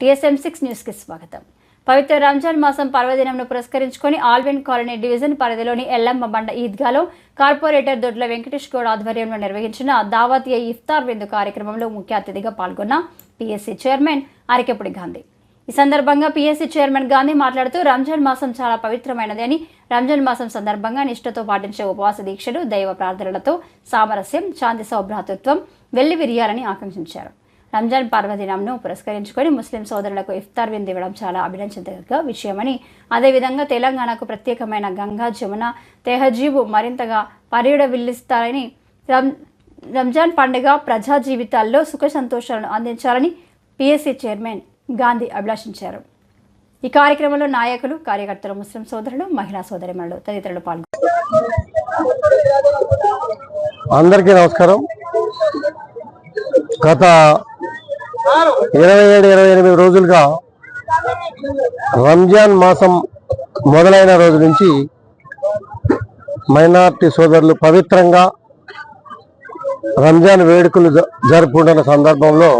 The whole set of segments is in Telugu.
టీఎస్ఎం సిక్స్ న్యూస్కి స్వాగతం. పవిత్ర రంజాన్ మాసం పర్వదినంను పురస్కరించుకొని ఆల్విన్ కాలనీ డివిజన్ పరిధిలోని ఎల్లమ్మ బండ ఈద్గాలో కార్పొరేటర్ దొడ్ల వెంకటేష్ గౌడ్ ఆధ్వర్యంలో నిర్వహించిన దావతీయ ఇఫ్తార్ విందు కార్యక్రమంలో ముఖ్య అతిథిగా పాల్గొన్న పిఎస్సి చైర్మన్ అరికెపుడి గాంధీ. ఈ సందర్భంగా పిఎస్సీ చైర్మన్ గాంధీ మాట్లాడుతూ రంజాన్ మాసం చాలా పవిత్రమైనది అని రంజాన్ మాసం సందర్భంగా నిష్ఠతో పాటించే ఉపవాస దీక్షలు దైవ ప్రార్థనలతో సామరస్యం శాంతి సౌభ్రాతృత్వం వెళ్ళి విరియాలని ఆకాంక్షించారు. రంజాన్ పర్వదినంను పురస్కరించుకొని ముస్లిం సోదరులకు ఇఫ్తార్ విందు ఇవ్వడం చాలా అభినందించదగ్గ విషయమని అదేవిధంగా తెలంగాణకు ప్రత్యేకమైన గంగా జమున తెహజీబు మరింతగా పరిడవిల్లిస్తారని రం రంజాన్ పండుగ ప్రజా జీవితాల్లో సుఖ సంతోషాలను అందించాలని పిఎస్సి చైర్మన్ గాంధీ అభిలాషించారు. ఈ కార్యక్రమంలో నాయకులు కార్యకర్తలు ముస్లిం సోదరులు మహిళా సోదరిమణులు తదితరులు పాల్గొన్నారు. అందరికీ నమస్కారం. గత ఇరవై ఏడు ఇరవై ఎనిమిది రోజులుగా రంజాన్ మాసం మొదలైన రోజు నుంచి మైనార్టీ సోదరులు పవిత్రంగా రంజాన్ వేడుకలు జ- జరుపుకుంటున్న సందర్భంలో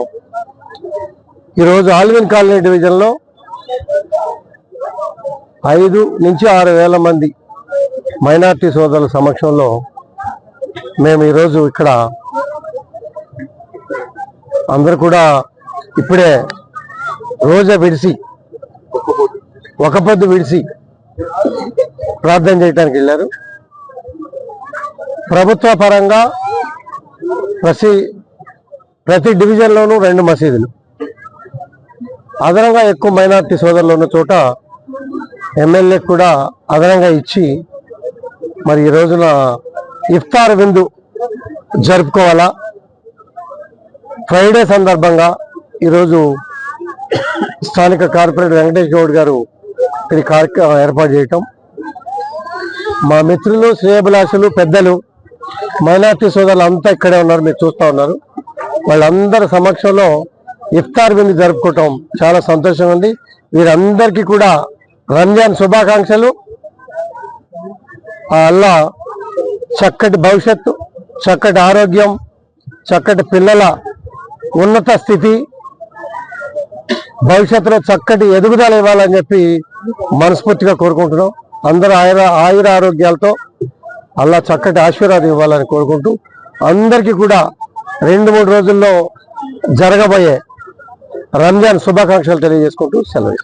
ఈరోజు ఆల్విన్ కాలనీ డివిజన్లో ఐదు నుంచి ఆరు వేల మంది మైనార్టీ సోదరుల సమక్షంలో మేము ఈరోజు ఇక్కడ అందరు కూడా ఇప్పుడే రోజా విడిసి ఒక పొద్దు విడిసి ప్రార్థన చేయడానికి వెళ్ళారు. ప్రభుత్వ పరంగా ప్రతి ప్రతి డివిజన్లోనూ రెండు మసీదులు. అదనంగా ఎక్కువ మైనార్టీ సోదరులు ఉన్న చోట ఎమ్మెల్యే కూడా అదనంగా ఇచ్చి మరి ఈ రోజున ఇఫ్తార్ విందు జరుపుకోవాలా? ఫ్రైడే సందర్భంగా ఈరోజు స్థానిక కార్పొరేటర్ వెంకటేష్ గౌడ్ గారు ఇది కార్యక్రమం ఏర్పాటు చేయటం. మా మిత్రులు శ్రేయభిలాషులు పెద్దలు మైనార్టీ సోదరులు అంతా ఇక్కడే ఉన్నారు మీరు చూస్తూ ఉన్నారు. వాళ్ళందరి సమక్షంలో ఇఫ్తార్ విందు జరుపుకోవటం చాలా సంతోషంగా ఉంది. వీరందరికీ కూడా రంజాన్ శుభాకాంక్షలు. అలా చక్కటి భవిష్యత్తు చక్కటి ఆరోగ్యం చక్కటి పిల్లల ఉన్నత స్థితి భవిష్యత్తులో చక్కటి ఎదుగుదల ఇవ్వాలని చెప్పి మనస్ఫూర్తిగా కోరుకుంటున్నాం. అందరూ ఆయుర ఆయుర ఆరోగ్యాలతో అలా చక్కటి ఆశీర్వాదం ఇవ్వాలని కోరుకుంటూ అందరికీ కూడా రెండు మూడు రోజుల్లో జరగబోయే రంజాన్ శుభాకాంక్షలు తెలియజేసుకుంటూ సెలవు